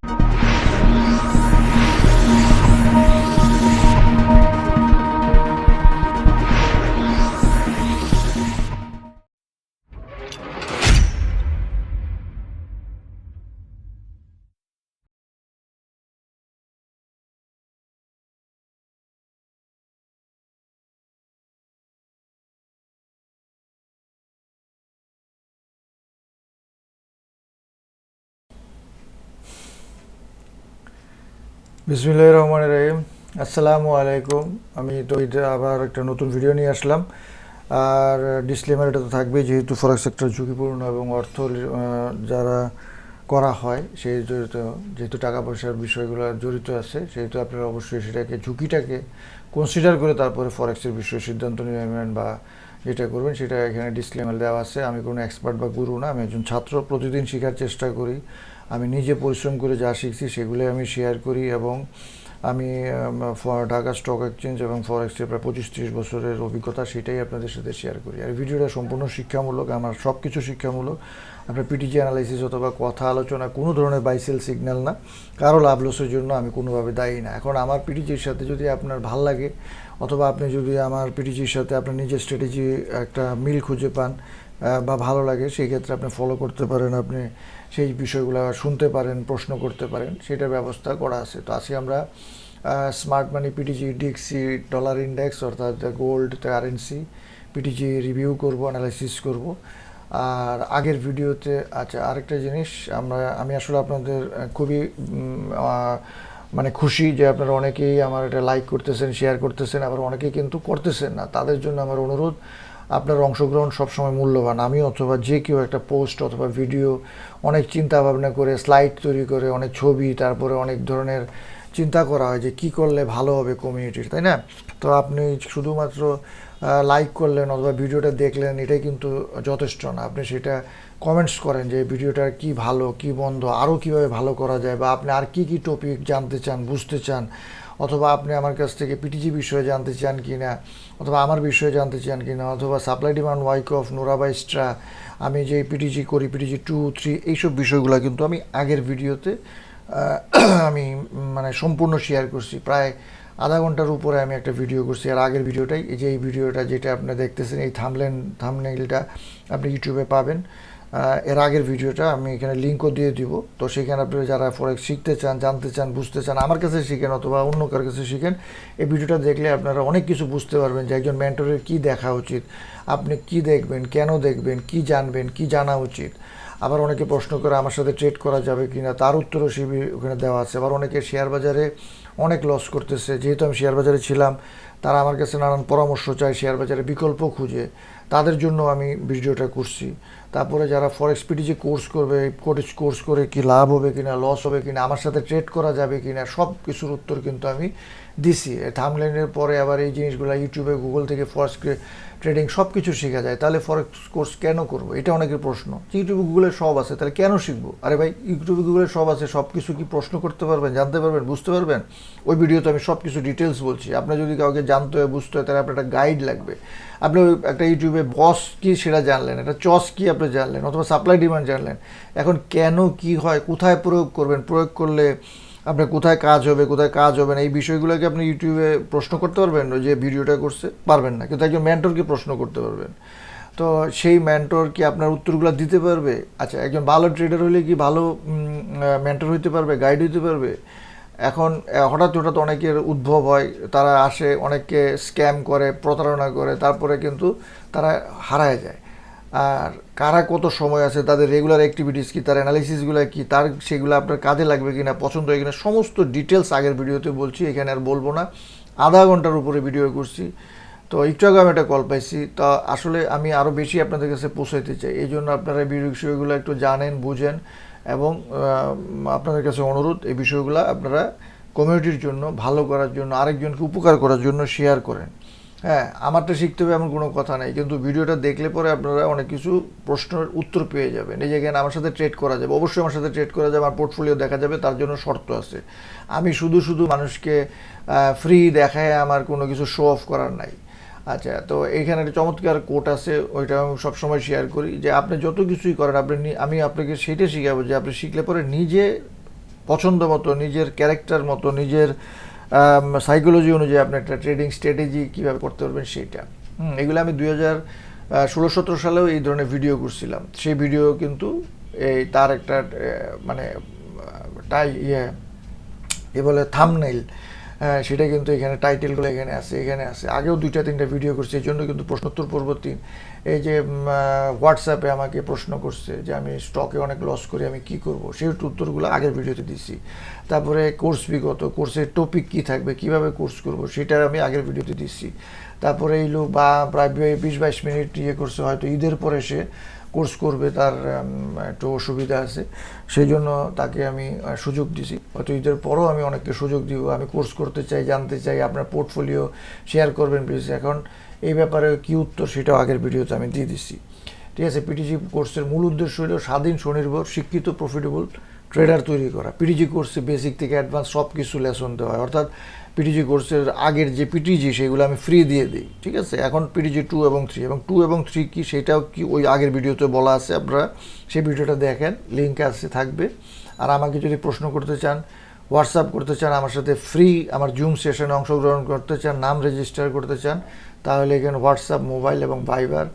you বিসমিল্লাহ রহমান রহিম। আসসালামু আলাইকুম। আমি তো এটা আবার একটা নতুন ভিডিও নিয়ে আসলাম। আর ডিসক্লেমার এটা তো থাকবেই যেহেতু ফরেক্স সেক্টর ঝুঁকিপূর্ণ এবং অর্থ যারা করা হয়, সেই যেহেতু টাকা পয়সার বিষয়গুলো জড়িত আছে, সেহেতু আপনারা অবশ্যই সেটাকে, ঝুঁকিটাকে কনসিডার করে তারপরে ফরেক্সের বিষয়ে সিদ্ধান্ত নেবেন বা যেটা করবেন, সেটা এখানে ডিসক্লেমার দেওয়া আছে। আমি কোনো এক্সপার্ট বা গুরু না, আমি একজন ছাত্র, প্রতিদিন শেখার চেষ্টা করি। আমি নিজে পরিশ্রম করে যা শিখছি সেগুলো আমি শেয়ার করি এবং আমি ঢাকা স্টক এক্সচেঞ্জ এবং ফরেক্সের প্রায় পঁচিশ ত্রিশ বছরের অভিজ্ঞতা সেটাই আপনাদের সাথে শেয়ার করি। আর ভিডিওটা সম্পূর্ণ শিক্ষামূলক, আমার সব কিছু শিক্ষামূলক। আপনার পিটিজি অ্যানালাইসিস অথবা কথা আলোচনা কোনো ধরনের বাইসেল সিগন্যাল না। কারও লাভ লসের জন্য আমি কোনোভাবে দায়ী না। এখন আমার পিটিজির সাথে যদি আপনার ভালো লাগে, অথবা আপনি যদি আমার পিটিজির সাথে আপনার নিজের স্ট্র্যাটেজি একটা মিল খুঁজে পান বা ভালো লাগে, সেই ক্ষেত্রে আপনি ফলো করতে পারেন, আপনি সেই বিষয়গুলো শুনতে পারেন, প্রশ্ন করতে পারেন, সেটার ব্যবস্থা করা আছে। তো আজকে আমরা স্মার্ট মানি পিটিজি ডিক্সি ডলার ইন্ডেক্স অর্থাৎ গোল্ড কারেন্সি পিটিজি রিভিউ করব অ্যানালাইসিস করব। আর আগের ভিডিওতে আচ্ছা আরেকটা জিনিস, আমরা, আমি আসলে আপনাদের খুবই মানে খুশি যে আপনারা অনেকেই আমার এটা লাইক করতেছেন শেয়ার করতেছেন, আবার অনেকেই কিন্তু করতেছেন না। তাদের জন্য আমার অনুরোধ আপনার অংশগ্রহণ সবসময় মূল্যবান। আমি অথবা যে কেউ একটা পোস্ট অথবা ভিডিও অনেক চিন্তা ভাবনা করে, স্লাইড তৈরি করে, অনেক ছবি, তারপরে অনেক ধরনের চিন্তা করা হয় যে কি করলে ভালো হবে কমিউনিটির তাই না? তো আপনি শুধুমাত্র লাইক করলেন অথবা ভিডিওটা দেখলেন, এটাই কিন্তু যথেষ্ট না। আপনি সেটা কমেন্টস করেন যে ভিডিওটার কি ভালো, কি বন্ধ আরও কীভাবে ভালো করা যায় বা আপনি আর কি কি টপিক জানতে চান, বুঝতে চান অথবা আপনি আমার কাছ থেকে পিটিজি বিষয়ে জানতে চান কি না অথবা আমার বিষয়ে জানতে চান কি না অথবা সাপ্লাই ডিমান্ড ওয়াইক অফ নোরাবাইস্ট্রা আমি যে পিটিজি করি পিটিজি টু থ্রি এইসব বিষয়গুলো কিন্তু আমি আগের ভিডিওতে আমি মানে সম্পূর্ণ শেয়ার করছি। প্রায় আধা ঘণ্টার উপরে আমি একটা ভিডিও করছি। আর আগের ভিডিওটাই, এই যে এই ভিডিওটা যেটা আপনি দেখতেছেন, এই থামলেন থামনেইলটা আপনি ইউটিউবে পাবেন। এর আগের ভিডিওটা আমি এখানে লিঙ্কও দিয়ে দিব। তো সেখানে আপনি যারা ফরেক্স শিখতে চান, জানতে চান, বুঝতে চান, আমার কাছে শিখেন অথবা অন্য কার কাছে শিখেন, এই ভিডিওটা দেখলে আপনারা অনেক কিছু বুঝতে পারবেন যে একজন মেন্টরের কী দেখা উচিত, আপনি কি দেখবেন, কেন দেখবেন, কি জানবেন, কি জানা উচিত। আবার অনেকে প্রশ্ন করে, আমার সাথে ট্রেড করা যাবে কি না তার উত্তরও সে ওখানে দেওয়া আছে। আবার অনেকে শেয়ার বাজারে অনেক লস করতেছে। যেহেতু আমি শেয়ার বাজারে ছিলাম, তারা আমার কাছে নানান পরামর্শ চায় শেয়ার বাজারে বিকল্প খুঁজে। তাদের জন্য আমি ভিডিওটা করছি। তারপরে যারা ফরেক্স পিটিজি কোর্স করবে কোর্স কোর্স করে কি লাভ হবে কিনা লস হবে কিনা, আমার সাথে ট্রেড করা যাবে কিনা, সব কিছুর উত্তর কিন্তু আমি দিছি। থামলাইনের পরে আবার এই জিনিসগুলো ইউটিউবে গুগল থেকে ফরেক্স ট্রেডিং সব কিছু শেখা যায়। তাহলে ফরেক্স কোর্স কেন করব? এটা অনেকের প্রশ্ন। ইউটিউবে গুগলে সব আছে, তাহলে কেন শিখব? আরে ভাই ইউটিউবে গুগলে সব আছে সব কিছু কি প্রশ্ন করতে পারবেন, জানতে পারবেন, বুঝতে পারবেন? ওই ভিডিওতে আমি সব কিছু ডিটেলস বলছি। আপনার যদি কাউকে জানতে হয়, বুঝতে হয়, তাহলে আপনার একটা গাইড লাগবে। আপনি একটা ইউটিউবে বস কি সেটা জানলেন, একটা চস কি আপনি জানলেন অথবা সাপ্লাই ডিমান্ড জানলেন। এখন কেন, কি হয়, কোথায় প্রয়োগ করবেন? প্রয়োগ করলে আপনার কোথায় কাজ হবে, কোথায় কাজ হবে না? এই বিষয়গুলোকে আপনি ইউটিউবে প্রশ্ন করতে পারবেন? ওই যে ভিডিওটা করছে, পারবেন না। কিন্তু একজন মেন্টরকে প্রশ্ন করতে পারবেন। তো সেই মেন্টর কি আপনার উত্তরগুলো দিতে পারবে? আচ্ছা একজন ভালো ট্রেডার হলে কি ভালো মেন্টর হইতে পারবে? গাইড হইতে পারবে? এখন হঠাৎ হঠাৎ অনেকের উদ্ভব হয়। তারা আসে, অনেককে স্ক্যাম করে, প্রতারণা করে। তারপরে কিন্তু তারা হারায় যায়। আর কারা কত সময় আছে, তাদের রেগুলার অ্যাক্টিভিটিস কী, তার অ্যানালিসিসগুলো কি, তার সেগুলো আপনার কাজে লাগবে কি না পছন্দ হয় কিনা, সমস্ত ডিটেলস আগের ভিডিওতে বলছি, এখানে আর বলব না। আধা ঘণ্টার উপরে ভিডিও করছি। তো একটু আগে আমি একটা কল পাইছি, তা আসলে আমি আরও বেশি আপনাদের কাছে পৌঁছাইতে চাই এই জন্য আপনারা এই বিষয়গুলো একটু জানেন, বুঝেন, এবং আপনাদের কাছে অনুরোধ, এই বিষয়গুলো আপনারা কমিউনিটির জন্য, ভালো করার জন্য, আরেকজনকে উপকার করার জন্য শেয়ার করেন। হ্যাঁ আমারটা শিখতে হবে এমন কোনো কথা নেই। কিন্তু ভিডিওটা দেখলে পরে আপনারা অনেক কিছু প্রশ্নের উত্তর পেয়ে যাবেন। এই জায়গায় আমার সাথে ট্রেড করা যাবে, অবশ্যই আমার সাথে ট্রেড করা যাবে, আমার পোর্টফোলিও দেখা যাবে, তার জন্য শর্ত আছে। আমি শুধু শুধু মানুষকে ফ্রি দেখায় আমার কোনো কিছু শো অফ করার নাই। আচ্ছা তো এইখানে একটা চমৎকার কোট আছে, ওইটা আমি সবসময় শেয়ার করি যে, আপনি যত কিছুই করেন, আপনি আমি আপনাকে সেটা শিখাবো যে, আপনি শিখলে পরে নিজে পছন্দ মতো, নিজের ক্যারেক্টার মতো, নিজের সাইকোলজি অনুযায়ী আপনি একটা ট্রেডিং স্ট্র্যাটেজি কীভাবে করতে পারবেন সেইটা এগুলো আমি দুই হাজার ষোলো সতেরো সালেও এই ধরনের ভিডিও করছিলাম। সেই ভিডিও কিন্তু এই তার একটা মানে টাই ইয়ে এ বলে থামনেইল সেটা কিন্তু এখানে টাইটেলগুলো এখানে আছে এখানে আছে। আগেও দুইটা তিনটা ভিডিও করছে এই জন্য কিন্তু প্রশ্নোত্তর পর্ব তিন। এই যে হোয়াটসঅ্যাপে আমাকে প্রশ্ন করছে যে, আমি স্টকে অনেক লস করি, আমি কি করব? সেই উত্তরগুলো আগের ভিডিওতে দিছি। তারপরে কোর্স বিগত কোর্সের টপিক কি থাকবে, কীভাবে কোর্স করব, সেটার আমি আগের ভিডিওতে দিছি। তারপরে এই লোক বা প্রায় বিশ বাইশ মিনিট ইয়ে করছে, হয়তো ঈদের পরে সে কোর্স করবে তার একটু অসুবিধা আছে। সেই জন্য তাকে আমি সুযোগ দিছি। হয়তো ঈদের পরও আমি অনেককে সুযোগ দিব। আমি কোর্স করতে চাই, জানতে চাই, আপনার পোর্টফোলিও শেয়ার করবেন প্লিজ। এখন এই ব্যাপারে কি উত্তর সেটাও আগের ভিডিওতে আমি দিয়ে দিচ্ছি ঠিক আছে পিটিজি কোর্সের মূল উদ্দেশ্য হলো স্বাধীন, স্বনির্ভর, শিক্ষিত প্রফিটেবল ট্রেডার তৈরি করা। পিটিজি কোর্সে বেসিক থেকে অ্যাডভান্স সব কিছু লেসন দেওয়া হয়। অর্থাৎ পিটিজি কোর্সের আগের যে পিটিজি সেগুলো আমি ফ্রি দিয়ে দিই, ঠিক আছে? এখন পিটিজি টু এবং থ্রি এবং টু এবং থ্রি কি সেটাও কি ওই আগের ভিডিওতে বলা আছে আপনারা সেই ভিডিওটা দেখেন লিঙ্ক আছে, থাকবে। আর আমাকে যদি প্রশ্ন করতে চান হোয়াটসঅ্যাপ করতে চান, আমার সাথে ফ্রি আমার জুম সেশনে অংশগ্রহণ করতে চান, নাম রেজিস্টার করতে চান, তাহলে এখানে হোয়াটসঅ্যাপ মোবাইল এবং ভাইবার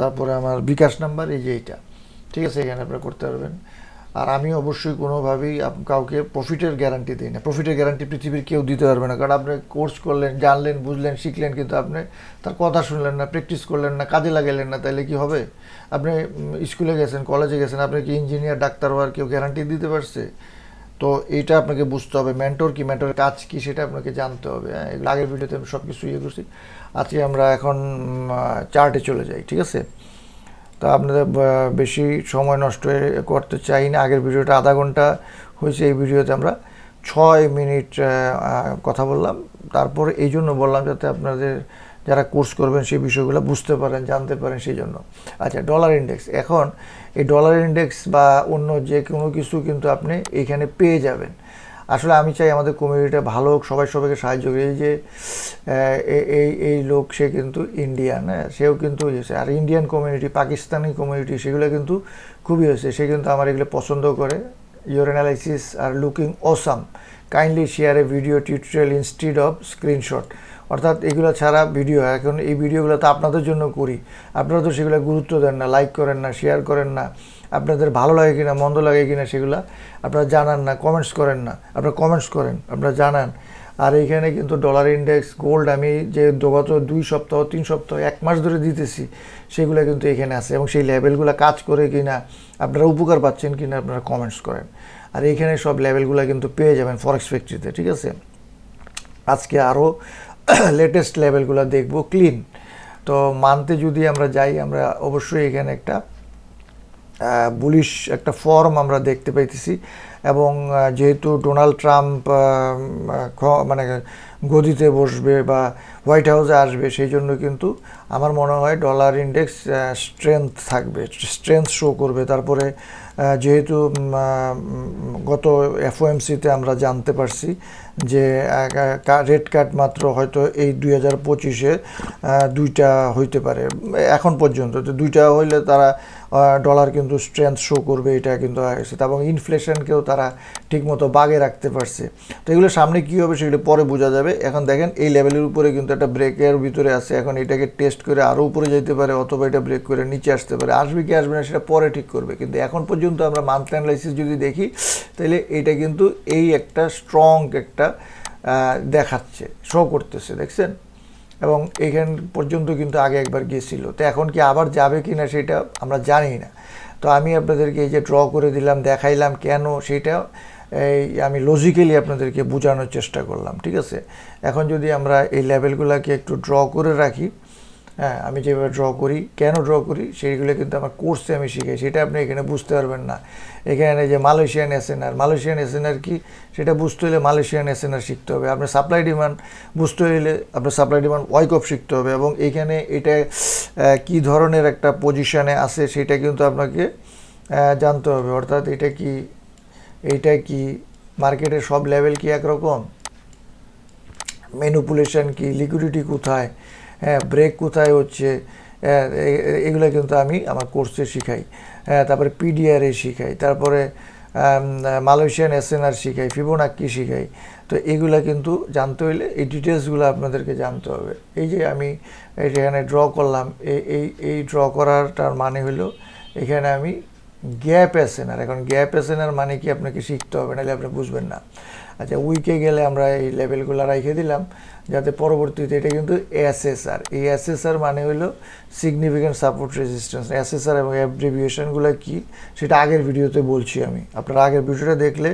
তারপরে আমার বিকাশ নাম্বার, এই যে এইটা, ঠিক আছে? এখানে আপনারা করতে পারবেন। আর আমি অবশ্যই কোনোভাবেই কাউকে প্রফিটের গ্যারান্টি দিই না। প্রফিটের গ্যারান্টি পৃথিবীর কেউ দিতে পারবে না। কারণ আপনি কোর্স করলেন, জানলেন, বুঝলেন, শিখলেন কিন্তু আপনি তার কথা শুনলেন না প্র্যাকটিস করলেন না, কাজে লাগালেন না তাহলে কি হবে? আপনি স্কুলে গেছেন কলেজে গেছেন, আপনি কি ইঞ্জিনিয়ার ডাক্তার হওয়ার কেউ গ্যারান্টি দিতে পারছে? তো এইটা আপনাকে বুঝতে হবে। মেন্টর কি? মেন্টরের কাজ কি? সেটা আপনাকে জানতে হবে। হ্যাঁ আগের ভিডিওতে আমি সব কিছু ইয়ে করছি। আজকে আমরা এখন চার্টে চলে যাই, ঠিক আছে? তো আপনাদের বেশি সময় নষ্ট করতে চাই না আগের ভিডিওটা আধা ঘণ্টা হয়েছে, এই ভিডিওতে আমরা ছয় মিনিট কথা বললাম। তারপর এই জন্য বললাম যাতে আপনাদের যারা কোর্স করবেন সেই বিষয়গুলো বুঝতে পারেন, জানতে পারেন সেই জন্য। আচ্ছা ডলার ইন্ডেক্স। এখন এই ডলার ইন্ডেক্স বা অন্য যে কোনো কিছু কিন্তু আপনি এইখানে পেয়ে যাবেন। আসলে আমি চাই আমাদের কমিউনিটিটা ভালো হোক, সবাই সবাইকে সাহায্য করি এই যে এই এই লোক, সে কিন্তু ইন্ডিয়ান হ্যাঁ? সেও কিন্তু হয়েছে আর ইন্ডিয়ান কমিউনিটি পাকিস্তানি কমিউনিটি সেগুলো কিন্তু খুবই হয়েছে। সে কিন্তু আমার এগুলো পছন্দ করে। Your analysis are looking awesome kindly share a video tutorial instead of screenshot অর্থাৎ এগুলো ছাড়া ভিডিও এখন এই ভিডিওগুলো তো আপনাদের জন্য করি। আপনারা তো সেগুলো গুরুত্ব দেন না লাইক করেন না শেয়ার করেন না। আপনাদের ভালো লাগে কিনা, মন্দ লাগে কিনা সেগুলো আপনারা জানান না কমেন্টস করেন না। আপনারা কমেন্টস করেন, আপনারা জানান। আর এইখানে কিন্তু ডলার ইন্ডেক্স গোল্ড আমি যে গত দুই সপ্তাহ, তিন সপ্তাহ, এক মাস ধরে দিতেছি, সেগুলো কিন্তু এখানে আছে এবং সেই লেভেলগুলো কাজ করে কি না আপনারা উপকার পাচ্ছেন কি না আপনারা কমেন্টস করেন। আর এইখানে সব লেভেলগুলো কিন্তু পেয়ে যাবেন ফরেক্স ফ্যাক্টরিতে ঠিক আছে? আজকে আরও লেটেস্ট লেভেলগুলো দেখব ক্লিন তো মানতে যদি আমরা যাই, আমরা অবশ্যই এখানে একটা বুলিশ একটা ফর্ম আমরা দেখতে পাইতেছি এবং যেহেতু ডোনাল্ড ট্রাম্প মানে গদিতে বসবে বা হোয়াইট হাউসে আসবে, সেই জন্য কিন্তু আমার মনে হয় ডলার ইন্ডেক্স স্ট্রেংথ থাকবে স্ট্রেংথ শো করবে। তারপরে যেহেতু গত এফওএমসিতে আমরা জানতে পারছি যে রেড কার্ড মাত্র হয়তো এই দুই হাজার পঁচিশে দুইটা হইতে পারে, এখন পর্যন্ত। তো দুইটা হইলে তারা ডলার কিন্তু স্ট্রেংথ শো করবে, এটা কিন্তু হয়েছে এবং ইনফ্লেশনকেও তারা ঠিকমতো বাগে রাখতে পারছে। তো এগুলো সামনে কী হবে সেগুলো পরে বোঝা যাবে। এখন দেখেন, এই লেভেলের উপরে কিন্তু একটা ব্রেকের ভিতরে আছে। এখন এটাকে টেস্ট করে আরও উপরে যেতে পারে, অথবা এটা ব্রেক করে নিচে আসতে পারে। আসবে কি আসবে না সেটা পরে ঠিক করবে। কিন্তু এখন পর্যন্ত আমরা মান্থলি অ্যানালাইসিস যদি দেখি তাহলে এটা কিন্তু এই একটা স্ট্রং একটা আহ, দেখাচ্ছে শো করতেছে দেখছেন? এবং এইখান পর্যন্ত কিন্তু আগে একবার গিয়েছিল। তো এখন কি আবার যাবে কি না সেটা আমরা জানি না। তো আমি আপনাদেরকে এই যে ড্র করে দিলাম দেখাইলাম কেন সেটা এই আমি লজিক্যালি আপনাদেরকে বোঝানোর চেষ্টা করলাম ঠিক আছে? এখন যদি আমরা এই লেভেলগুলোকে একটু ড্র করে রাখি হ্যাঁ আমি যেভাবে ড্র করি, কেন ড্র করি, সেইগুলো কিন্তু আমার কোর্সে আমি শিখাই, সেটা আপনি এখানে বুঝতে পারবেন না। এখানে যে মালয়েশিয়ান এসএনআর মালয়েশিয়ান এসএনআর কি? সেটা বুঝতে হলে মালয়েশিয়ান এসএনআর শিখতে হবে। আপনার সাপ্লাই ডিমান্ড বুঝতে হলে আপনার সাপ্লাই ডিমান্ড ওয়াইকঅফ শিখতে হবে এবং এখানে এটা কি ধরনের একটা পজিশানে আছে সেটা কিন্তু আপনাকে জানতে হবে। অর্থাৎ এটা কি এইটা কি মার্কেটের সব লেভেল কি একরকম? ম্যানুপুলেশন কি লিকুইডিটি কোথায়? হ্যাঁ ব্রেক কোথায় হচ্ছে হ্যাঁ, এগুলো কিন্তু আমি আমার কোর্সে শিখাই। হ্যাঁ তারপরে পিডিআরে শিখাই তারপরে মালয়েশিয়ান এসএনআর শিখাই ফিবোনাক্কি শিখাই। তো এগুলা কিন্তু জানতে হইলে এই ডিটেলসগুলো আপনাদেরকে জানতে হবে। এই যে আমি এখানে ড্র করলাম এই এই এই ড্র করারটার মানে হলো এখানে আমি গ্যাপ এসএনআর এখন গ্যাপ এসএনআর মানে কি আপনাকে শিখতে হবে নাহলে আপনি বুঝবেন না। আচ্ছা উইকে গেলে আমরা এই লেভেলগুলো রেখে দিলাম। যাতে পরবর্তীতে এটা কিন্তু এসএসআর এই এসএসআর মানে হলো সিগনিফিক্যান্ট সাপোর্ট রেজিস্ট্যান্স এসএসআর এবং অ্যাব্রিভিয়েশনগুলো কী, সেটা আগের ভিডিওতে বলছি আমি। আপনারা আগের ভিডিওটা দেখলে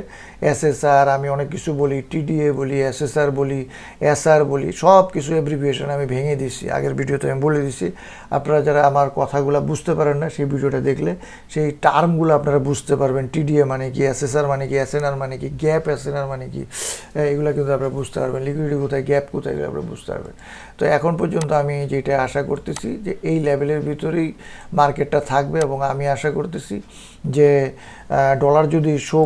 এসএসআর আমি অনেক কিছু বলি টিডিএ বলি এসএসআর বলি এসআর বলি, সব কিছু অ্যাব্রিভিয়েশন আমি ভেঙে দিচ্ছি আগের ভিডিওতে আমি বলে দিচ্ছি আপনারা যারা আমার কথাগুলো বুঝতে পারেন না, সেই ভিডিওটা দেখলে সেই টার্মগুলো আপনারা বুঝতে পারবেন। টিডিএ মানে কি এসএসআর মানে কি এসএনআর মানে কি, গ্যাপ এসএনআর মানে কি এগুলো কিন্তু আপনারা বুঝতে পারবেন। লিকুইডিটি কোথায়, গ্যাপ কোথায় এগুলো আপনারা বুঝতে পারবেন। তো এখন পর্যন্ত আমি যেটা আশা করতেছি যে এই লেভেলের ভিতরেই মার্কেটটা থাকবে এবং আমি আশা করতেছি যে ডলার যদি শো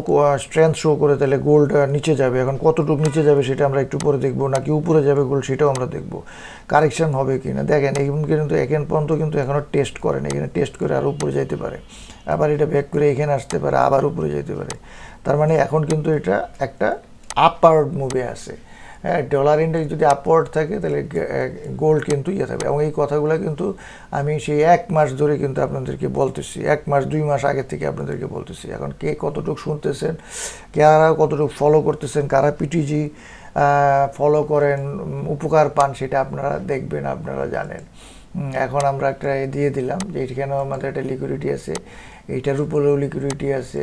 স্ট্রেংথ শো করে তাহলে গোল্ড নিচে যাবে। এখন কতটুকু নিচে যাবে সেটা আমরা একটু পরে দেখব, নাকি উপরে যাবে গোল্ড সেটাও আমরা দেখব। কারেকশন হবে কি না দেখেন এখন কিন্তু এখন পর্যন্ত কিন্তু এখনও টেস্ট করেন এখানে টেস্ট করে আরও উপরে যাইতে পারে। আবার এটা ব্যাক করে এখানে আসতে পারে, আবার উপরে যেতে পারে। তার মানে এখন কিন্তু এটা একটা আপার মুভে আছে। ডলার ইন্ডেক্স যদি আপওয়ার্ড থাকে, তাহলে গোল্ড কিন্তু ইয়ে থাকবে। এবং এই কথাগুলো কিন্তু আমি সেই এক মাস ধরে কিন্তু আপনাদেরকে বলতেছি, এক মাস, দুই মাস আগে থেকে আপনাদেরকে বলতেছি। এখন কে কতটুকু শুনতেছেন, কারা কতটুকু ফলো করতেছেন, কারা পিটিজি ফলো করেন উপকার পান সেটা আপনারা দেখবেন, আপনারা জানেন। এখন আমরা একটা দিয়ে দিলাম যে এখানেও আমাদের একটা লিকুইডিটি আছে। এইটার উপরেও লিকুইডিটি আছে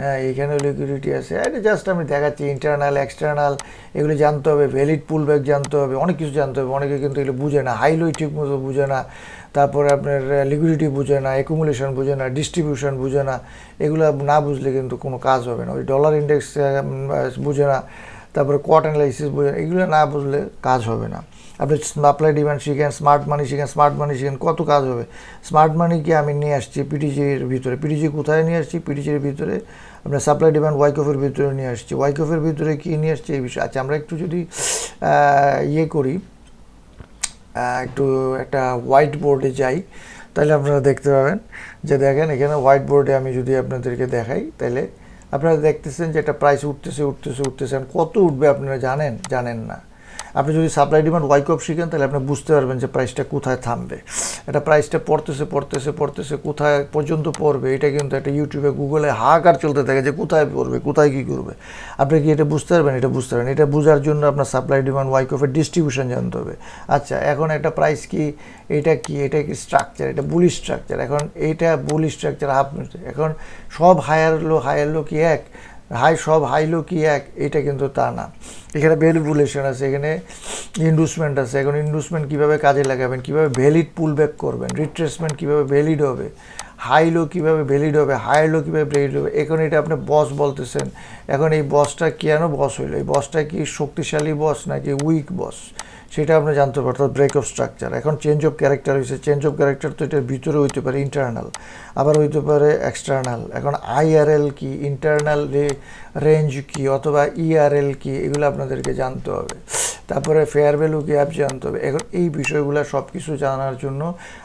হ্যাঁ এইখানেও লিকুইডিটি আছে। এটা জাস্ট আমি দেখাচ্ছি ইন্টারনাল এক্সটার্নাল এগুলো জানতে হবে ভ্যালিড পুল পুলব্যাক জানতে হবে, অনেক কিছু জানতে হবে। অনেকে কিন্তু এগুলো বুঝে না হাইলোই ঠিক মতো বুঝে না, তারপরে আপনার লিকুইডিটি বুঝে না অ্যাকুমুলেশন বুঝে না ডিস্ট্রিবিউশন বুঝে না, এগুলো না বুঝলে কিন্তু কোনো কাজ হবে না। ওই ডলার ইন্ডেক্স বুঝে না, তারপরে কোয়াট অ্যানালাইসিস বুঝে এগুলো না বুঝলে কাজ হবে না। আপনি সাপ্লাই ডিমান্ড শিখেন স্মার্ট মানি শিখেন স্মার্ট মানি শিখেন, কত কাজ হবে। স্মার্ট মানিকে আমি নিয়ে আসছি পিটিজির ভিতরে। পিটিজি কোথায় নিয়ে আসছি? পিটিজির ভিতরে। আপনার সাপ্লাই ডিমান্ড ওয়াইকফের ভিতরে নিয়ে আসছি। ওয়াইকফের ভিতরে কী নিয়ে আসছি এই বিষয়ে? আচ্ছা আমরা একটু যদি ইয়ে করি একটু একটা হোয়াইট বোর্ডে যাই, তাহলে আপনারা দেখতে পাবেন যে দেখেন, এখানে হোয়াইট বোর্ডে আমি যদি আপনাদেরকে দেখাই, তাহলে আপনারা দেখতেছেন যে একটা প্রাইস উঠতেছে উঠতেছে উঠতেছে। কত উঠবে আপনারা জানেন? জানেন না। আপনি যদি সাপ্লাই ডিমান্ড ওয়াইকপ শিখেন, তাহলে আপনি বুঝতে পারবেন যে প্রাইসটা কোথায় থামবে। এটা প্রাইসটা পড়তেছে পড়তেছে পড়তেছে, কোথায় পর্যন্ত পড়বে, এটা কিন্তু একটা ইউটিউবে গুগলে হাহাকার চলতে থাকে যে কোথায় পড়বে, কোথায় কী করবে। আপনি কি এটা বুঝতে পারবেন? এটা বুঝতে পারবেন। এটা বোঝার জন্য আপনার সাপ্লাই ডিমান্ড ওয়াইকপের ডিস্ট্রিবিউশন জানতে হবে। আচ্ছা এখন একটা প্রাইস কি? এটা কি? এটা কি স্ট্রাকচার এটা বুলি স্ট্রাকচার এখন এইটা বুলি স্ট্রাকচার হাফ এখন সব হায়ার লো হায়ার লো কি এক? হাই সব হাই লো কি এক, এটা কিন্তু তা না। এখানে ভ্যালুপুলেশন আছে, এখানে ইন্ডুসমেন্ট আছে, এখন ইন্ডুসমেন্ট কীভাবে কাজে লাগাবেন, কীভাবে ভ্যালিড পুলব্যাক করবেন রিট্রেসমেন্ট কীভাবে ভ্যালিড হবে হাই লো কীভাবে ভ্যালিড হবে হাই লো কীভাবে ভ্যালিড হবে, এখন এটা আপনি বস বলতেছেন, এখন এই বসটা কেন বস হইল? এই বসটা কি শক্তিশালী বস নাকি উইক বস সেটা আপনি জানতে পারেন অর্থাৎ ব্রেক অফ স্ট্রাকচার এখন চেঞ্জ অফ ক্যারেক্টার হয়েছে চেঞ্জ অফ ক্যারেক্টার তো এটার ভিতরে হইতে পারে ইন্টারনাল আবার হইতে পারে এক্সটার্নাল এখন আইআরএল কি ইন্টারনাল রেঞ্জ কি, অথবা ইআরএল কি, এগুলো আপনাদেরকে জানতে হবে। তারপরে ফেয়ার কি অ্যাপ জানতে হবে। এখন এই বিষয়গুলো সব কিছু জানার জন্য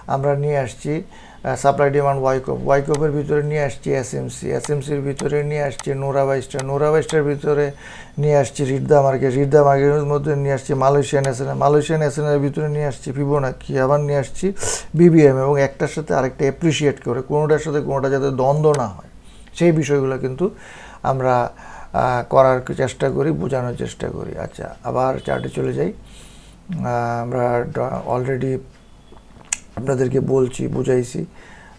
আমরা নিয়ে আসছি। সাপ্লাই ডিমান্ড ওয়াইকপ ওয়াইকপের ভিতরে নিয়ে আসছি এসএমসি এসএমসির ভিতরে নিয়ে আসছি নোরা বাইস্টার নোরা বাইস্টার ভিতরে নিয়ে আসছি রিদ্দা মার্কেট রিদ্দা মার্কেটের মধ্যে নিয়ে আসছি মালয়েশিয়ান এসএনএ মালয়েশিয়ান এসএনের ভিতরে নিয়ে আসছি ফিবোনাকি আবার নিয়ে আসছি বিবিএম এবং একটার সাথে আরেকটা অ্যাপ্রিসিয়েট করে, কোনোটার সাথে কোনোটা যাতে দ্বন্দ্ব না হয়। সেই বিষয়গুলো কিন্তু আমরা করার চেষ্টা করি, বোঝানোর চেষ্টা করি। আচ্ছা আবার চার্টে চলে যাই। আমরা অলরেডি আপনাদেরকে বলছি, বুঝাইছি।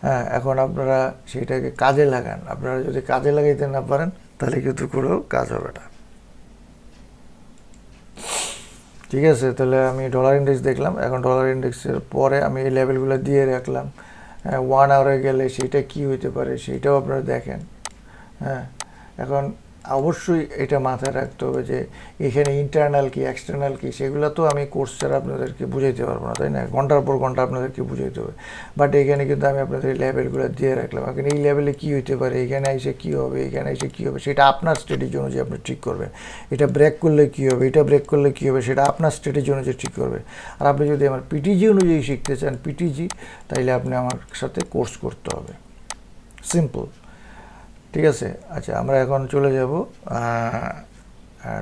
হ্যাঁ এখন আপনারা সেটাকে কাজে লাগান। আপনারা যদি কাজে লাগাইতে না পারেন, তাহলে কিন্তু করেও কাজ হবে না। ঠিক আছে, তাহলে আমি ডলার ইন্ডেক্স দেখলাম। এখন ডলার ইন্ডেক্সের পরে আমি এই লেভেলগুলো দিয়ে রাখলাম। হ্যাঁ ওয়ান আওয়ারে গেলে সেটা কি হইতে পারে, সেটাও আপনারা দেখেন। হ্যাঁ এখন অবশ্যই এটা মাথায় রাখতে হবে যে এখানে ইন্টারনাল কি এক্সটার্নাল কি, সেগুলো তো আমি কোর্স ছাড়া আপনাদেরকে বুঝাইতে পারব না, তাই না? ঘণ্টার পর ঘণ্টা আপনাদেরকে বুঝাইতে হবে। বাট এখানে কিন্তু আমি আপনাদের লেভেলগুলো দিয়ে রাখলাম। এখন এই লেভেলে কী হইতে পারে? এখানে এসে কী হবে? এখানে এসে কী হবে? সেটা আপনার স্টেটের জন্য যে আপনি ঠিক করবেন। এটা ব্রেক করলে কী হবে? এটা ব্রেক করলে কী হবে? সেটা আপনার স্টেটের জন্য যে ঠিক করবে আর আপনি যদি আমার পিটিজি অনুযায়ী শিখতে চান পিটিজি তাইলে আপনি আমার সাথে কোর্স করতে হবে। সিম্পল ঠিক আছে? আচ্ছা আমরা এখন চলে যাব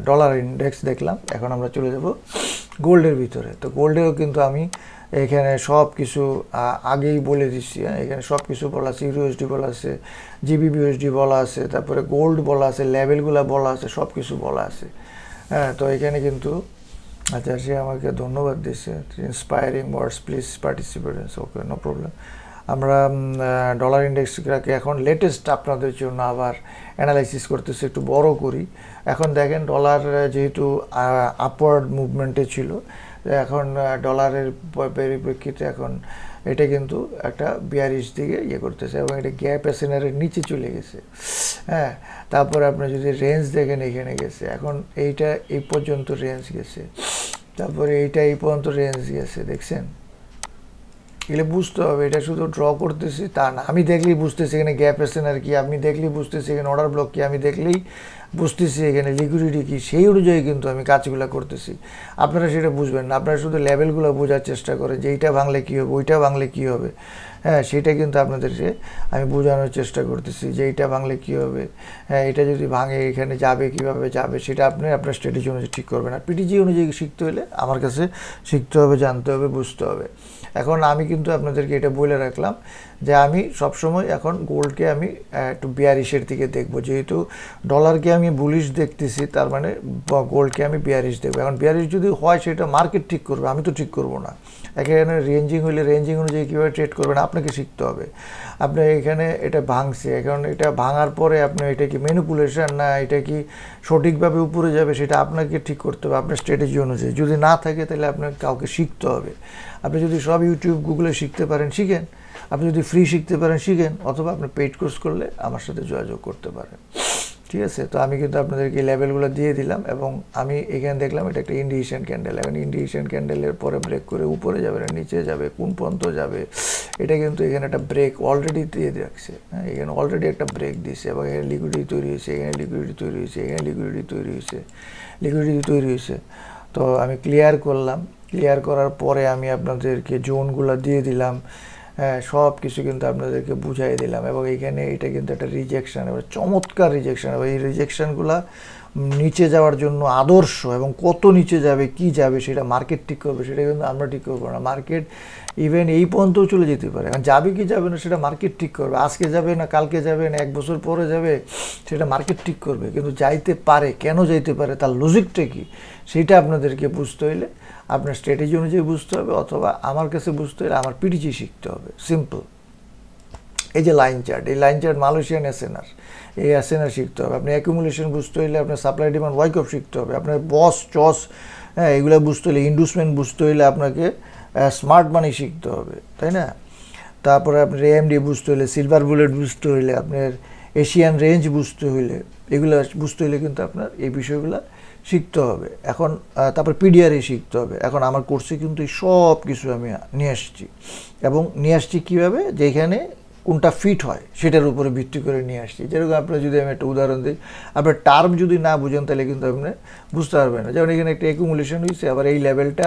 ডলার ইন্ডেক্স দেখলাম, এখন আমরা চলে যাব গোল্ডের ভিতরে। তো গোল্ডেও কিন্তু আমি এখানে সব কিছু আগেই বলে দিচ্ছি হ্যাঁ এখানে সব কিছু বলা আছে ইউএসডি বলা আছে জিবিবিএসডি বলা আছে, তারপরে গোল্ড বলা আছে লেভেলগুলো বলা আছে সব কিছু বলা আছে। হ্যাঁ তো এখানে কিন্তু আচ্ছা সে আমাকে ধন্যবাদ দিচ্ছে inspiring words please participate okay no problem আমরা ডলার ইন্ডেক্সটাকে এখন লেটেস্ট আপনাদের জন্য আবার অ্যানালাইসিস করতেছি, একটু বড় করি। এখন দেখেন ডলার যেহেতু আপওয়ার্ড মুভমেন্টে ছিল, এখন ডলারের পরিপ্রেক্ষিতে এখন এটা কিন্তু একটা বিয়ারিশ দিকে ইয়ে করতেছে এবং এটা গ্যাপ এসেনারের নিচে চলে গেছে। হ্যাঁ তারপরে আপনি যদি রেঞ্জ দেখেন, এখানে গেছে। এখন এইটা এই পর্যন্ত রেঞ্জ গেছে। তারপরে এইটা এই পর্যন্ত রেঞ্জ গেছে, দেখছেন? এগুলো বুঝতে হবে, এটা শুধু ড্র করতেছি তা না। আমি দেখলেই বুঝতেছি এখানে গ্যাপ এসেন আর কি আপনি দেখলেই বুঝতেছি এখানে অর্ডার ব্লক কি, আমি দেখলেই বুঝতেছি এখানে লিকুইডিটি কি, সেই অনুযায়ী কিন্তু আমি কাজগুলো করতেছি। আপনারা সেটা বুঝবেন না, আপনারা শুধু লেভেলগুলো বোঝার চেষ্টা করে যে এইটা ভাঙলে কী হবে, ওইটা ভাঙলে কী হবে। হ্যাঁ সেটা কিন্তু আপনাদেরকে আমি বোঝানোর চেষ্টা করতেছি যে এইটা ভাঙলে কী হবে। হ্যাঁ এটা যদি ভাঙে, এখানে যাবে, কীভাবে যাবে, সেটা আপনি আপনার স্ট্র্যাটেজি অনুযায়ী ঠিক করবেন। আর পিটিজি অনুযায়ী শিখতে হলে আমার কাছে শিখতে হবে, জানতে হবে, বুঝতে হবে। এখন আমি কিন্তু আপনাদেরকে এটা বলে রাখলাম যে আমি সবসময় এখন গোল্ডকে আমি একটু বিয়ারিশের দিকে দেখব। যেহেতু ডলারকে আমি বুলিশ দেখতেছি, তার মানে গোল্ডকে আমি বিয়ারিশ দেখব। এখন বিয়ারিশ যদি হয়, সেটা মার্কেট ঠিক করবে, আমি তো ঠিক করব না। এখানে রেঞ্জিং হলে রেঞ্জিং অনুযায়ী কীভাবে ট্রেড করবেন, আপনাকে শিখতে হবে। আপনি এখানে এটা ভাঙছে, এখন এটা ভাঙার পরে আপনি এটা কি ম্যানিপুলেশন না এটা কি সঠিকভাবে উপরে যাবে, সেটা আপনাকে ঠিক করতে হবে আপনার স্ট্র্যাটেজি অনুযায়ী। যদি না থাকে, তাহলে আপনাকে কাউকে শিখতে হবে। আপনি যদি সব ইউটিউব গুগলে শিখতে পারেন, শিখেন। আপনি যদি ফ্রি শিখতে পারেন, শিখেন, অথবা আপনি পেইড কোর্স করলে আমার সাথে যোগাযোগ করতে পারেন। ঠিক আছে? তো আমি কিন্তু আপনাদেরকে লেভেলগুলো দিয়ে দিলাম এবং আমি এখানে দেখলাম এটা একটা ইন্ডিকেশন ক্যান্ডেল এখন ইন্ডিকেশন ক্যান্ডেলের পরে ব্রেক করে উপরে যাবে না নিচে যাবে, কোন পর্যন্ত যাবে, এটা কিন্তু এখানে একটা ব্রেক অলরেডি দিয়ে রাখছে। হ্যাঁ এখানে অলরেডি একটা ব্রেক দিয়েছে এবং এখানে লিকুইডিটি তৈরি হয়েছে, এখানে লিকুইডিটি তৈরি হয়েছে, এখানে লিকুইডিটি তৈরি হয়েছে লিকুইডিটি তৈরি হয়েছে। তো আমি ক্লিয়ার করলাম। ক্লিয়ার করার পরে আমি আপনাদেরকে জোনগুলো দিয়ে দিলাম। হ্যাঁ সব কিছু কিন্তু আপনাদেরকে বুঝাই দিলাম এবং এখানে এটা কিন্তু একটা রিজেকশান এবার চমৎকার রিজেকশান এবং এই রিজেকশনগুলো নিচে যাওয়ার জন্য আদর্শ এবং কত নিচে যাবে, কি যাবে, সেটা মার্কেট ঠিক করবে, সেটা কিন্তু আমরা ঠিক করব না। মার্কেট ইভেন এই পর্যন্তও চলে যেতে পারে। এখন যাবে কি যাবে না, সেটা মার্কেট ঠিক করবে। আজকে যাবে না, কালকে যাবে না, এক বছর পরে যাবে, সেটা মার্কেট ঠিক করবে। কিন্তু যাইতে পারে, কেন যাইতে পারে, তার লজিকটা কি? সেটা আপনাদেরকে বুঝতে হইলে আপনার স্ট্র্যাটেজি অনুযায়ী বুঝতে হবে অথবা আমার কাছে বুঝতে হলে আমার পিটিজি শিখতে হবে। সিম্পল এই যে লাইন চার্ট এই লাইন চার্ট মালয়েশিয়ান এসএনআর এই এসএনআর শিখতে হবে। আপনি অ্যাকুমুলেশন বুঝতে হইলে আপনার সাপ্লাই ডিমান্ড ওয়াইকঅফ শিখতে হবে। আপনার বস চস হ্যাঁ এগুলো বুঝতে হলে ইন্ডুসমেন্ট বুঝতে হইলে আপনাকে স্মার্ট মানি শিখতে হবে, তাই না? তারপরে আপনার এএমডি বুঝতে হলে সিলভার বুলেট বুঝতে হইলে, আপনার এশিয়ান রেঞ্জ বুঝতে হইলে, এগুলো বুঝতে হইলে কিন্তু আপনার এই বিষয়গুলো শিখতে হবে। এখন তারপর পিডিআরএ শিখতে হবে। এখন আমার কোর্সে কিন্তু এই সব কিছু আমি নিয়ে আসছি। এবং নিয়ে আসছি কীভাবে? যেখানে কোনটা ফিট হয়, সেটার উপরে ভিত্তি করে নিয়ে আসছি। যেরকম আপনার যদি আমি একটা উদাহরণ দিই, আপনার টার্ম যদি না বুঝেন, তাহলে কিন্তু আপনি বুঝতে পারবেন না। যেমন এখানে একটা একুমুলেশন হয়েছে আবার এই লেভেলটা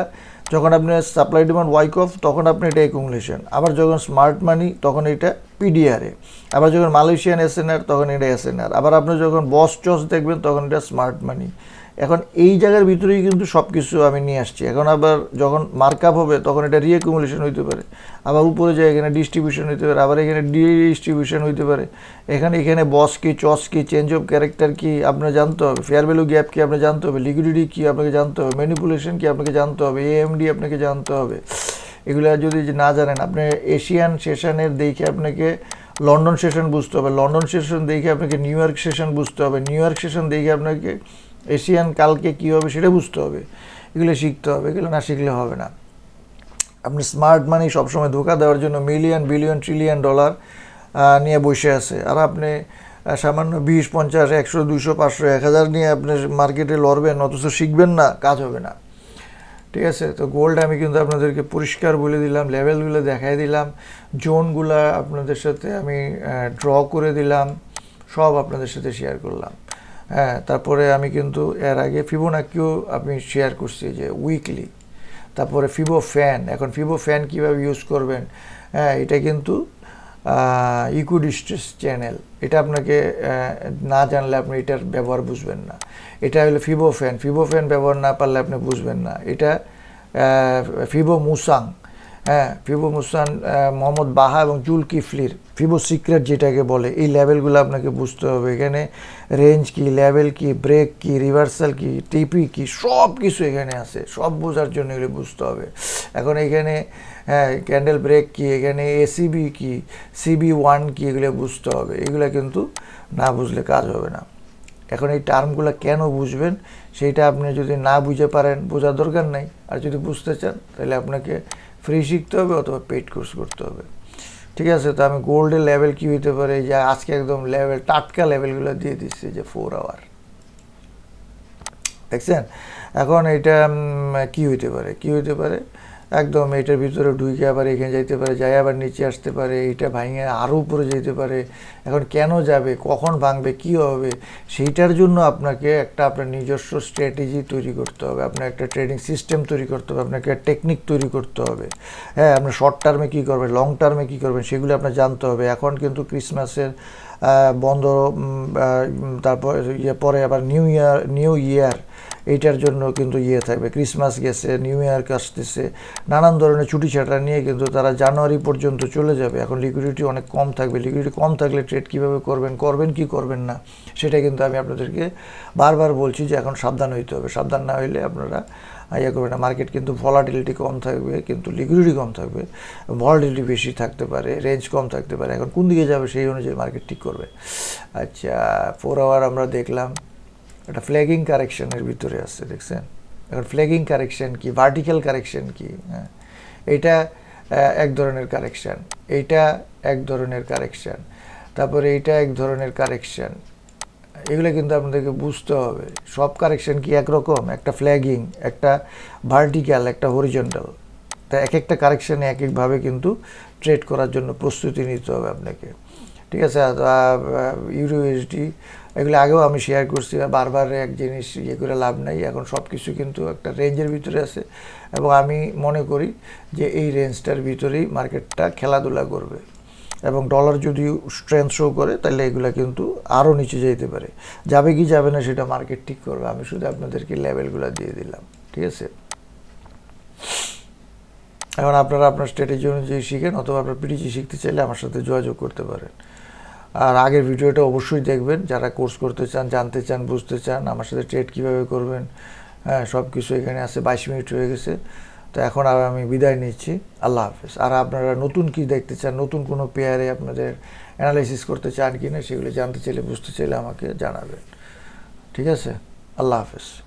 যখন আপনার সাপ্লাই ডিমান্ড ওয়াইক অফ তখন আপনি এটা একুমুলেশন আবার যখন স্মার্ট মানি তখন এটা পিডিআরএ আবার যখন মালয়েশিয়ান এসএনআর তখন এটা এসএনআর আবার আপনি যখন বস চস দেখবেন, তখন এটা স্মার্ট মানি এখন এই জায়গার ভিতরেই কিন্তু সব কিছু আমি নিয়ে আসছি। এখন আবার যখন মার্কআপ হবে, তখন এটা রিএকুমুলেশন হইতে পারে। আবার উপরে যায়, এখানে ডিস্ট্রিবিউশন হইতে পারে। আবার এখানে ডিস্ট্রিবিউশন হইতে পারে। এখানে এখানে বস কি, চস কি চেঞ্জ অফ ক্যারেক্টার কি, আপনার জানতে হবে। ফেয়ার ভ্যালু গ্যাপ কি আপনাকে জানতে হবে। লিকুইডিটি কি আপনাকে জানতে হবে। ম্যানিপুলেশন কি আপনাকে জানতে হবে। এএমডি আপনাকে জানতে হবে। এগুলো যদি না জানেন, আপনি এশিয়ান সেশনের দেখে আপনাকে লন্ডন সেশন বুঝতে হবে। লন্ডন সেশন দেখে আপনাকে নিউ ইয়র্ক সেশন বুঝতে হবে। নিউ ইয়র্ক সেশন দেখে আপনাকে এশিয়ান কালকে কী হবে সেটা বুঝতে হবে। এগুলো শিখতে হবে, এগুলো না শিখলে হবে না। আপনি স্মার্ট মানি সবসময় ধোকা দেওয়ার জন্য মিলিয়ন বিলিয়ন ট্রিলিয়ন ডলার নিয়ে বসে আছে। আর আপনি সামান্য বিশ, পঞ্চাশ, একশো, দুশো, পাঁচশো, এক হাজার নিয়ে আপনি মার্কেটে লড়বেন, অথচ শিখবেন না, কাজ হবে না। ঠিক আছে? তো গোল্ড আমি কিন্তু আপনাদেরকে পরিষ্কার বলে দিলাম লেভেলগুলো দেখাই দিলাম, জোনগুলো আপনাদের সাথে আমি ড্র করে দিলাম, সব আপনাদের সাথে শেয়ার করলাম। হ্যাঁ তারপরে আমি কিন্তু এর আগে ফিবোনাকিও আমি শেয়ার করছি যে উইকলি তারপরে ফিবো ফ্যান এখন ফিবো ফ্যান কীভাবে ইউজ করবেন? হ্যাঁ এটা কিন্তু ইকুডিস্ট্রেস চ্যানেল এটা আপনাকে না জানলে আপনি এটার ব্যবহার বুঝবেন না। এটা হলো ফিবো ফ্যান ফিবো ফ্যান ব্যবহার না পারলে আপনি বুঝবেন না। এটা ফিবো মুসাং হ্যাঁ ফিবো মুসান মোহাম্মদ বাহা এবং জুল কিফলির, ফিবো সিক্রেট যেটাকে বলে, এই লেভেলগুলো আপনাকে বুঝতে হবে। এখানে রেঞ্জ কি, লেভেল কি, ব্রেক কি, রিভার্সাল কি, টিপি কি, সব কিছু এখানে আছে। সব বোঝার জন্য এগুলো বুঝতে হবে। এখন এখানে হ্যাঁ ক্যান্ডেল ব্রেক কি, এখানে এসিবি কি, সিবি ওয়ান কি, এগুলো বুঝতে হবে। এগুলো কিন্তু না বুঝলে কাজ হবে না। এখন এই টার্মগুলো কেন বুঝবেন সেইটা আপনি যদি না বুঝে পারেন, বোঝার দরকার নাই। আর যদি বুঝতে চান, তাহলে আপনাকে ফ্রি শিখতে হবে অথবা পেড কোর্স করতে হবে। ঠিক আছে, তো আমি গোল্ডের লেভেল কী হইতে পারে যে আজকে একদম লেভেল টাটকা লেভেলগুলো দিয়ে দিচ্ছে যে ফোর আওয়ার দেখছেন? এখন এটা কি হইতে পারে, কি হইতে পারে? একদম এটার ভিতরে ঢুকে আবার এখানে যাইতে পারে যাই আবার নিচে আসতে পারে, এটা ভাঙে আরও উপরে যেতে পারে। এখন কেন যাবে, কখন ভাঙবে, কি হবে, সেইটার জন্য আপনাকে একটা আপনার নিজস্ব স্ট্র্যাটেজি তৈরি করতে হবে, আপনার একটা ট্রেডিং সিস্টেম তৈরি করতে হবে, আপনাকে টেকনিক তৈরি করতে হবে। হ্যাঁ আপনার শর্ট টার্মে কী করবেন লং টার্মে কী করবেন, সেগুলো আপনার জানতে হবে। এখন কিন্তু ক্রিসমাসের বন্ধ তারপর ইয়ে পরে আবার নিউ ইয়ার নিউ ইয়ার এইটার জন্য কিন্তু ইয়ে থাকবে। ক্রিসমাস গেছে নিউ ইয়ার আসতেছে নানান ধরনের ছুটি ছাটা নিয়ে কিন্তু তারা জানুয়ারি পর্যন্ত চলে যাবে। এখন লিকুইডিটি অনেক কম থাকবে। লিকুইডিটি কম থাকলে ট্রেড কীভাবে করবেন করবেন কি করবেন না, সেটা কিন্তু আমি আপনাদেরকে বারবার বলছি যে এখন সাবধান হইতে হবে। সাবধান না হইলে আপনারা ইয়ে করবেন না। মার্কেট কিন্তু ভলাটিলিটি কম থাকবে, কিন্তু লিকুইডিটি কম থাকবে। ভলাটিলিটি বেশি থাকতে পারে রেঞ্জ কম থাকতে পারে। এখন কোন দিকে যাবে সেই অনুযায়ী মার্কেট ঠিক করবে। আচ্ছা ফোর আওয়ার আমরা দেখলাম। একটা ফ্ল্যাগিং কারেকশনের ভিতরে আছে, দেখছেন? এখন ফ্ল্যাগিং কারেকশন কি ভার্টিক্যাল কারেকশন কি? হ্যাঁ। এটা এক ধরনের কারেকশন এইটা এক ধরনের কারেকশন তারপরে এইটা এক ধরনের কারেকশন এগুলো কিন্তু আপনাদেরকে বুঝতে হবে। সব কারেকশন কি একরকম? একটা ফ্ল্যাগিং একটা ভার্টিক্যাল একটা হরিজন্টাল তা এক একটা কারেকশানে এক একভাবে কিন্তু ট্রেড করার জন্য প্রস্তুতি নিতে হবে আপনাকে। ঠিক আছে? ইউরো ইউএসডি এগুলো আগেও আমি শেয়ার করছি বারবার এক জিনিস ইয়ে করে লাভ নাই, এখন সব কিছু কিন্তু একটা রেঞ্জের ভিতরে আছে। এবং আমি মনে করি যে এই রেঞ্জটার ভিতরেই মার্কেটটা খেলাধুলা করবে। এবং ডলার যদি স্ট্রেংথ শো করে, তাহলে এগুলো কিন্তু আরও নিচে যেতে পারে। যাবে কি যাবে না সেটা মার্কেট ঠিক করবে। আমি শুধু আপনাদেরকে লেভেলগুলো দিয়ে দিলাম, ঠিক আছে? এখন আপনারা আপনার স্ট্র্যাটেজি অনুযায়ী শিখেন, অথবা আপনার পিটিজি শিখতে চাইলে আমার সাথে যোগাযোগ করতে পারেন। আর আগের ভিডিওটা অবশ্যই দেখবেন। যারা কোর্স করতে চান, জানতে চান, বুঝতে চান, আমার সাথে ট্রেড কীভাবে করবেন হ্যাঁ সব কিছু এখানে আছে। বাইশ মিনিট হয়ে গেছে। তো এখন আর আমি বিদায় নিচ্ছি। আল্লাহ হাফেজ। আর আপনারা নতুন কি দেখতে চান, নতুন কোনো পেয়ারে আপনাদের অ্যানালাইসিস করতে চান কি না সেগুলো জানতে চাইলে, বুঝতে চাইলে আমাকে জানাবেন। ঠিক আছে? আল্লাহ হাফেজ।